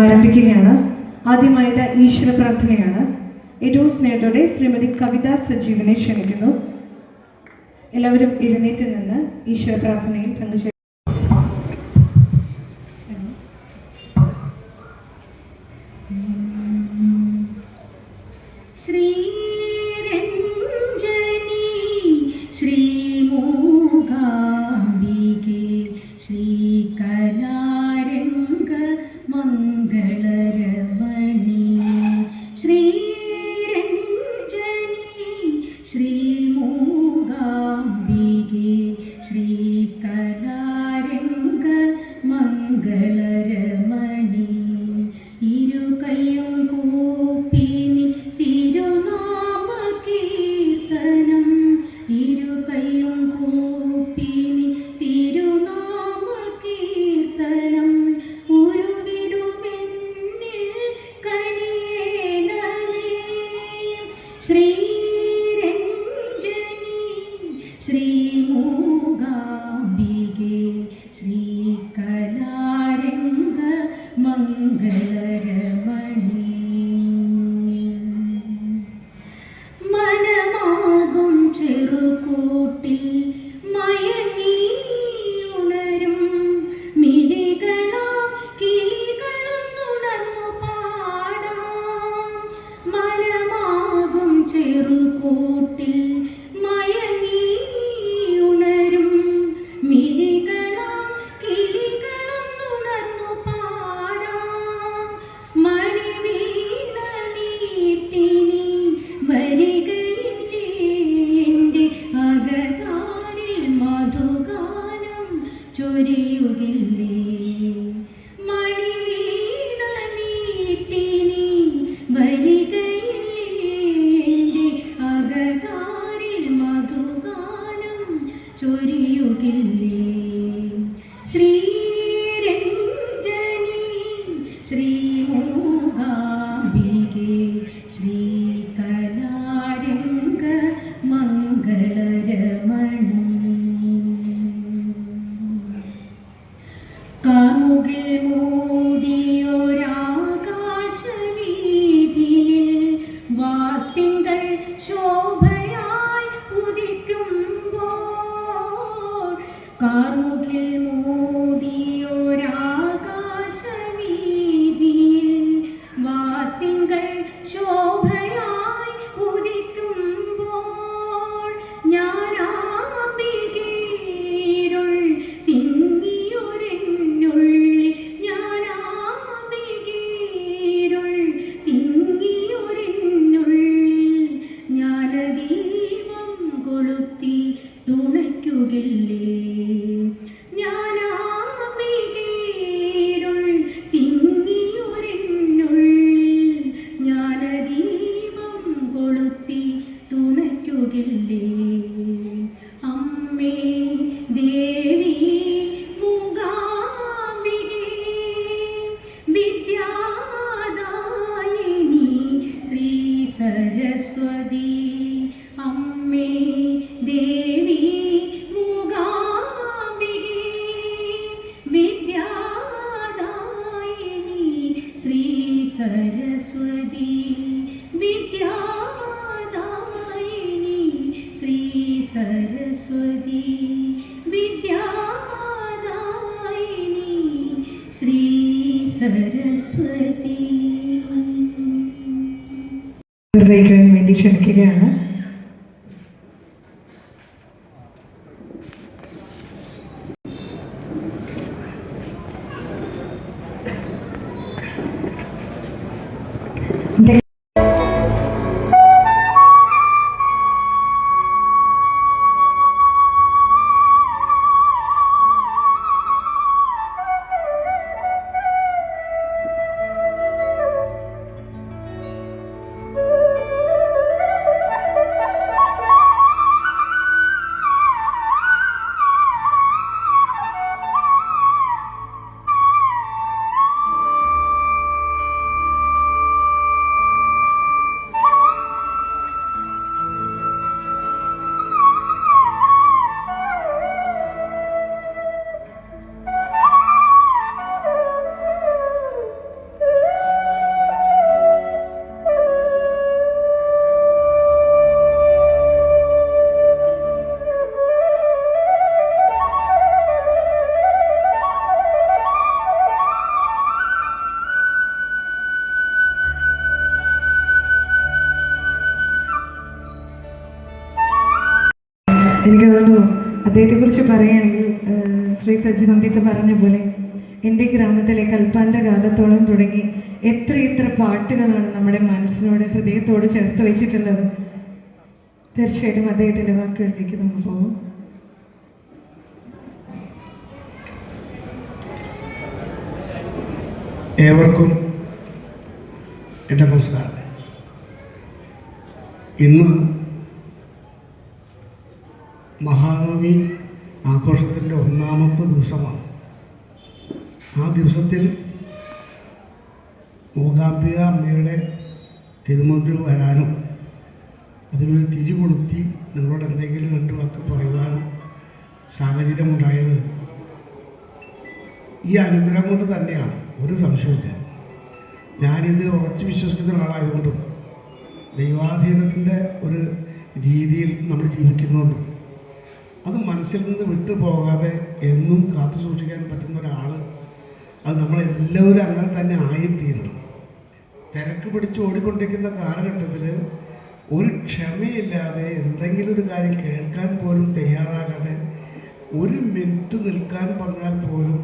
ആരംഭിക്കുകയാണ്. ആദ്യമായിട്ട് ഈശ്വര പ്രാർത്ഥനയാണ്. ഏറ്റവും സ്നേഹത്തോടെ ശ്രീമതി കവിത സജീവനെ ക്ഷണിക്കുന്നു. എല്ലാവരും എഴുന്നേറ്റ് നിന്ന് ഈശ്വര പ്രാർത്ഥനയിൽ പങ്കുചേരും सरस्वती विद्यादायिनी श्री सरस्वती विद्यादायिनी श्री सरस्वती ക്ഷണിക്കുകയാണ് അദ്ദേഹത്തെക്കുറിച്ച് പറയുകയാണെങ്കിൽ ശ്രീ സജി നമ്പിത്ത് പറഞ്ഞ പോലെ എന്റെ ഗ്രാമത്തിലെ കൽപ്പാന്ത കാലത്തോളം തുടങ്ങി എത്ര എത്ര പാട്ടുകളാണ് നമ്മുടെ മനസ്സിനോട് ഹൃദയത്തോട് ചേർത്ത് വെച്ചിട്ടുള്ളത്. തീർച്ചയായിട്ടും അദ്ദേഹത്തിന്റെ വാക്കുകളിലേക്ക് നമുക്ക് പോകും ഏവർക്കും എന്റെ നമസ്കാരം. ഇന്ന് മഹാനവമി ആഘോഷത്തിന്റെ ഒന്നാമത്തെ ദിവസമാണ്. ആ ദിവസത്തിൽ മൂകാംബിക അമ്മയുടെ തിരുമുമ്പിൽ വരാനും അതിനൊരു തിരി കൊളുത്തി നിങ്ങളോട് എന്തെങ്കിലും രണ്ടു വാക്ക് പറയുവാനും സാഹചര്യമുണ്ടായത് ഈ അനുഗ്രഹം കൊണ്ട് തന്നെയാണ്. ഒരു സംശയമില്ല ഞാനിതിൽ ഉറച്ചു വിശ്വസിക്കുന്ന ഒരാളായതുകൊണ്ടും ദൈവാധീനത്തിന്റെ ഒരു രീതിയിൽ നമ്മൾ ജീവിക്കുന്നുണ്ടും. അത് മനസ്സിൽ നിന്ന് വിട്ടു പോകാതെ എന്നും കാത്തു സൂക്ഷിക്കാൻ പറ്റുന്ന ഒരാൾ അത് നമ്മളെല്ലാവരും അങ്ങനെ തന്നെ ആയിത്തീരണം. തിരക്ക് പിടിച്ച് ഓടിക്കൊണ്ടിരിക്കുന്ന കാലഘട്ടത്തിൽ ഒരു ക്ഷമയില്ലാതെ എന്തെങ്കിലും ഒരു കാര്യം കേൾക്കാൻ പോലും തയ്യാറാകാതെ ഒരു മിനിറ്റ് നിൽക്കാൻ പറഞ്ഞാൽ പോലും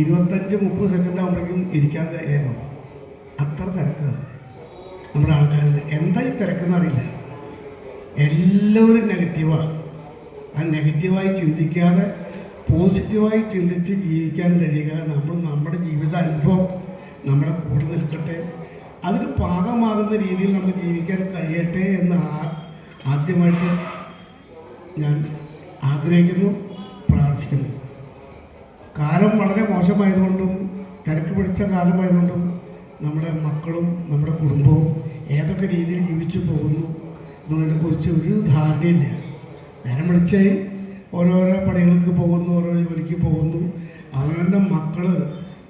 ഇരുപത്തഞ്ച് മുപ്പത് സെക്കൻഡ് ആകുമ്പോഴേക്കും ഇരിക്കാൻ കഴിയണം അത്ര തിരക്ക്. നമ്മുടെ ആൾക്കാരിൽ എന്താ തിരക്കെന്ന് അറിയില്ല. എല്ലാവരും നെഗറ്റീവാണ് ആ നെഗറ്റീവായി ചിന്തിക്കാതെ പോസിറ്റീവായി ചിന്തിച്ച് ജീവിക്കാൻ കഴിയുക നമ്മൾ നമ്മുടെ ജീവിത അനുഭവം നമ്മുടെ കൂടെ നിൽക്കട്ടെ അതിന് പാകമാകുന്ന രീതിയിൽ നമ്മൾ ജീവിക്കാൻ കഴിയട്ടെ എന്ന് ആദ്യമായിട്ട് ഞാൻ ആഗ്രഹിക്കുന്നു പ്രാർത്ഥിക്കുന്നു. കാലം വളരെ മോശമായതുകൊണ്ടും തിരക്ക് പിടിച്ച കാലമായതുകൊണ്ടും നമ്മുടെ മക്കളും നമ്മുടെ കുടുംബവും ഏതൊക്കെ രീതിയിൽ ജീവിച്ചു പോകുന്നു എന്നതിനെക്കുറിച്ച് ഒരു ധാരണയില്ല നേരം വിളിച്ചായി. ഓരോരോ പണികൾക്ക് പോകുന്നു ഓരോ ജോലിക്ക് പോകുന്നു. അവരുടെ മക്കൾ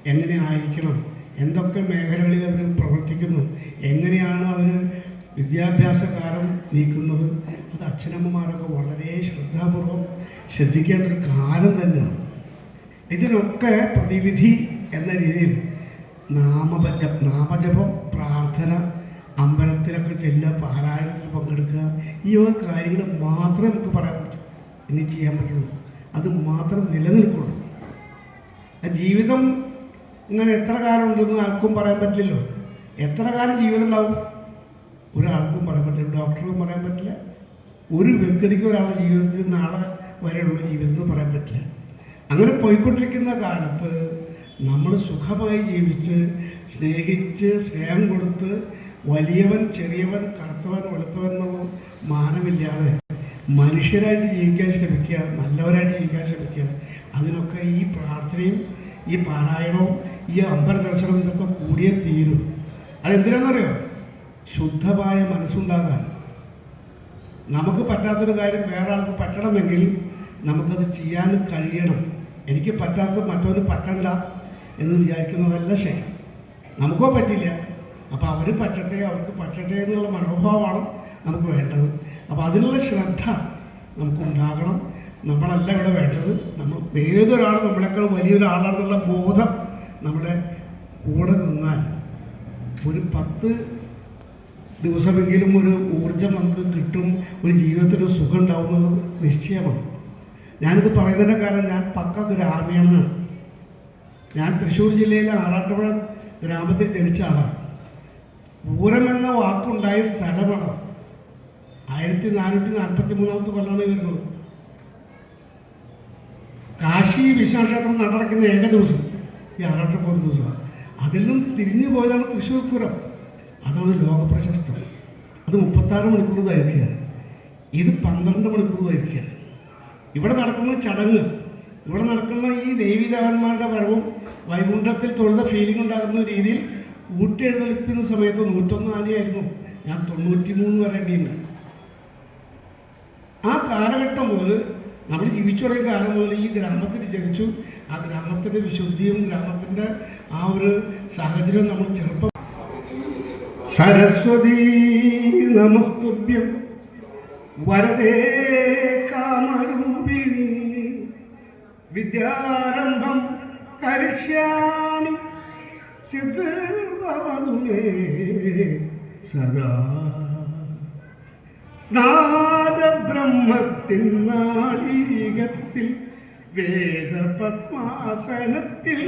എങ്ങനെ ആയിരിക്കണം എന്തൊക്കെ മേഖലകളിൽ അവർ പ്രവർത്തിക്കുന്നു? എങ്ങനെയാണ് അവർ വിദ്യാഭ്യാസ കാലം നീക്കുന്നത്? അത് അച്ഛനമ്മമാരൊക്കെ വളരെ ശ്രദ്ധാപൂർവം ശ്രദ്ധിക്കേണ്ട ഒരു കാലം തന്നെയാണ്. ഇതിനൊക്കെ പ്രതിവിധി എന്ന രീതിയിൽ നാമപജ നാമജപം പ്രാർത്ഥന അമ്പലത്തിലൊക്കെ ചെല്ലുക പാരായണത്തിൽ പങ്കെടുക്കുക ഈ വക കാര്യങ്ങൾ പറ്റൂ ഇനി ചെയ്യാൻ പറ്റുള്ളൂ. അത് മാത്രം നിലനിൽക്കുള്ളൂ. ജീവിതം ഇങ്ങനെ എത്ര കാലം ഉണ്ടെന്ന് ആർക്കും പറയാൻ പറ്റില്ലല്ലോ. എത്ര കാലം ജീവിതം ഉണ്ടാവും? ഒരാൾക്കും പറയാൻ പറ്റില്ല. ഡോക്ടർക്കും പറയാൻ പറ്റില്ല. ഒരു വ്യക്തിക്ക് ഒരാളുടെ ജീവിതത്തിൽ നാളെ വരെയുള്ള ജീവിതം എന്ന് പറയാൻ പറ്റില്ല. അങ്ങനെ പോയിക്കൊണ്ടിരിക്കുന്ന കാലത്ത് നമ്മൾ സുഖമായി ജീവിച്ച് സ്നേഹിച്ച് സ്നേഹം കൊടുത്ത് വലിയവൻ ചെറിയവൻ കറുത്തവൻ വെളുത്തവൻ എന്നുള്ള മാനമില്ലാതെ മനുഷ്യരായിട്ട് ജീവിക്കാൻ ശ്രമിക്കുക നല്ലവരായിട്ട് ജീവിക്കാൻ ശ്രമിക്കുക അതിനൊക്കെ ഈ പ്രാർത്ഥനയും ഈ പാരായണവും ഈ അമ്പല ദർശനവും ഇതൊക്കെ കൂടിയേ തീരും. അതെന്തിനാണെന്നറിയോ? ശുദ്ധമായ മനസ്സുണ്ടാകാൻ. നമുക്ക് പറ്റാത്തൊരു കാര്യം വേറെ ആൾക്ക് പറ്റണമെങ്കിൽ നമുക്കത് ചെയ്യാൻ കഴിയണം. എനിക്ക് പറ്റാത്ത മറ്റൊന്ന് പറ്റണ്ട എന്ന് വിചാരിക്കുന്നതല്ല ശരി. നമുക്കോ പറ്റില്ല. അപ്പോൾ അവർ പറ്റട്ടെ അവർക്ക് പറ്റട്ടെ എന്നുള്ള മനോഭാവമാണ് നമുക്ക് വേണ്ടത്. അപ്പോൾ അതിനുള്ള ശ്രദ്ധ നമുക്കുണ്ടാകണം. നമ്മളല്ല ഇവിടെ വേണ്ടത്. നമ്മൾ ഏതൊരാൾ നമ്മളെക്കാൾ വലിയൊരാളാണെന്നുള്ള ബോധം നമ്മുടെ കൂടെ നിന്നാൽ ഒരു പത്ത് ദിവസമെങ്കിലും ഒരു ഊർജം നമുക്ക് കിട്ടും ഒരു ജീവിതത്തിൽ ഒരു സുഖം ഉണ്ടാവുന്നത് നിശ്ചയമാണ്. ഞാനിത് പറയുന്നതിന്റെ കാരണം ഞാൻ പക്ക ഗ്രാമീണനാണ്. ഞാൻ തൃശ്ശൂർ ജില്ലയിലെ ആറാട്ടുപുഴ ഗ്രാമത്തിൽ ജനിച്ച ആളാണ്. പൂരം എന്ന വാക്കുണ്ടായ സ്ഥലമാണ് ആയിരത്തി നാനൂറ്റി നാൽപ്പത്തി മൂന്നാമത്തെ കൊല്ലമാണ് വരുന്നത്. കാശി വിശ്വക്ഷേത്രം നടക്കുന്ന ഏക ദിവസം ഈ ആറാട്ടുപുഴ ഒരു ദിവസമാണ്. അതിൽ നിന്ന് തിരിഞ്ഞു പോയതാണ് തൃശ്ശൂർ പൂരം. അതാണ് ലോകപ്രശസ്തം. അത് മുപ്പത്താറ് മണിക്കൂർ ദൈർഘ്യ. ഇത് പന്ത്രണ്ട് മണിക്കൂർ ദൈർഘ്യ. ഇവിടെ നടക്കുന്ന ചടങ്ങ് ഇവിടെ നടക്കുന്ന ഈ ദേവീദേവന്മാരുടെ വരവും വൈകുണ്ഠത്തിൽ തൊഴുത ഫീലിംഗ് ഉണ്ടാകുന്ന രീതിയിൽ കൂട്ടിയെഴുന്നള്ളിക്കുന്ന സമയത്ത് നൂറ്റൊന്ന് ആനയായിരുന്നു. ഞാൻ തൊണ്ണൂറ്റി മൂന്ന് വരേണ്ടിയുണ്ട് ആ കാലഘട്ടം മുതൽ നമ്മൾ ജീവിച്ചു തുടങ്ങിയ കാലം മുതൽ ഈ ഗ്രാമത്തിൽ ജനിച്ചു. ആ ഗ്രാമത്തിന്റെ വിശുദ്ധിയും ഗ്രാമത്തിന്റെ ആ ഒരു സാഹചര്യം നമ്മൾ ചെറുപ്പം സരസ്വതി നമസ്തുഭ്യം വരദേ കാമരൂപിണി വിദ്യാരംഭം കരിഷ്യാമി സിദ്ധേ സദാ നാദബ്രഹ്മത്തിൻ നാളീകത്തിൽ വേദപത്മാസനത്തിൽ.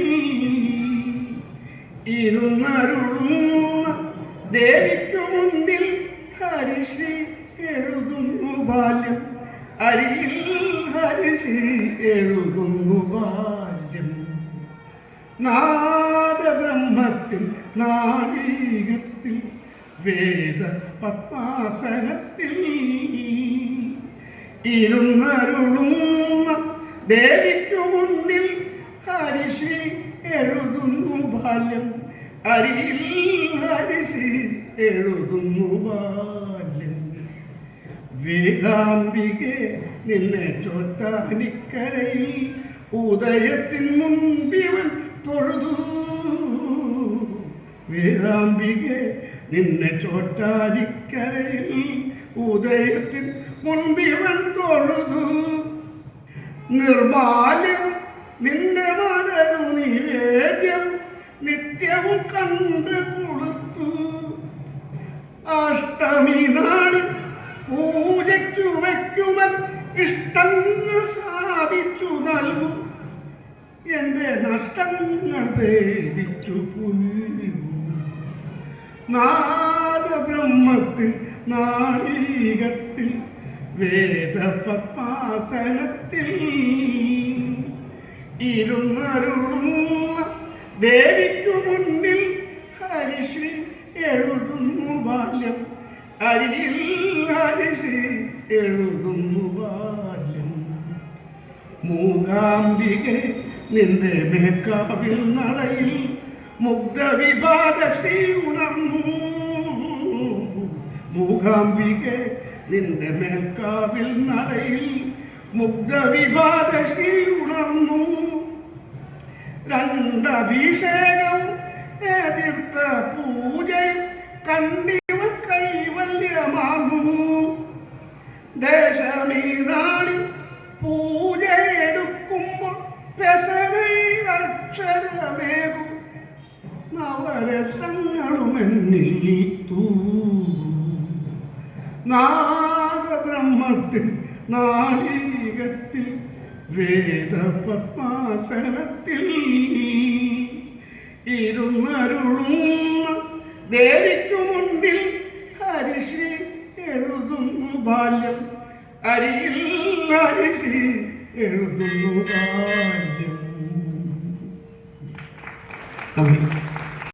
ഇരുന്നരുളുന്ന ദേവിക്കു മുന്നിൽ ഹരിശ്രീ എഴുതുന്നു ബാല്യം. അരിയിൽ ഹരിശ്രീ എഴുതുന്നു ബാല്യം. നാദബ്രഹ്മത്തിൽ നാളീകത്തിൽ വേദ പത്മാസനത്തിൽ ഇരുന്നരുളുന്ന ദേവിക്കു മുന്നിൽ ഹരിഷി എഴുതുന്നു ബാല്യം. അരിയിൽ ഹരിഷി എഴുതുന്നു ബാല്യം. വേദാംബികെ നിന്നെ ചോറ്റാനിക്കരയിൽ ഉദയത്തിൻ മുമ്പിവൻ തൊഴുതു. വേദാംബികെ നിന്നെ ചോറ്റാനിക്കരയിൽ ഉദയത്തിൻ മുൻപിവൻ തൊഴുതു. നിർബാല്യം നിന്റെ മലരു നിവേദ്യം നിത്യവും കണ്ട് കൊളുത്തു. അഷ്ടമി നാളിൽ പൂജയ്ക്കു വയ്ക്കുവൻ ഇഷ്ടങ്ങൾ സാധിച്ചു നൽകും. എന്റെ നഷ്ടങ്ങൾ ഭേദിച്ചു പുലിയും നാദബ്രഹ്മത്തിൽ നാളീകത്തിൽ വേദപത്മാസനത്തിൽ ഇരുന്നരുളുന്ന ദേവിക്കു മുന്നിൽ ഹരിശ്രീ എഴുതുന്നു ബാല്യം. അരിയിൽ ഹരിശ്രീ എഴുതുന്നു ബാല്യം. മൂകാംബികെ നിന്റെ മേക്കാവിൽ നടയിൽ മുഗ്ധവിവാദ ശ്രീ ഉണർന്നു. മൂകാംബികെ നിന്റെ മേൽക്കാവിൽ നടയിൽ മുഗ്ധവിവാദ ശ്രീ ഉണർന്നു രണ്ടഭിഷേകം എതിർത്ത പൂജ കണ്ടിവ കൈവല്യമാകുന്നു. ദേശമീതാണി പൂജയെടുക്കുമ്പോൾ പെസറി അക്ഷരമേകും. നവരസങ്ങളും തൂവും നാദബ്രഹ്മത്തിൽ നാളീകത്തിൽ വേദപത്മാസനത്തിൽ. ഇരുന്നരുളുന്ന ദേവിക്കു മുമ്പിൽ ഹരിശ്രീ എഴുതുന്നു ബാല്യം. അരിയിൽ ഹരിശ്രീ എഴുതുന്നു ബാല്യം. നന്ദി.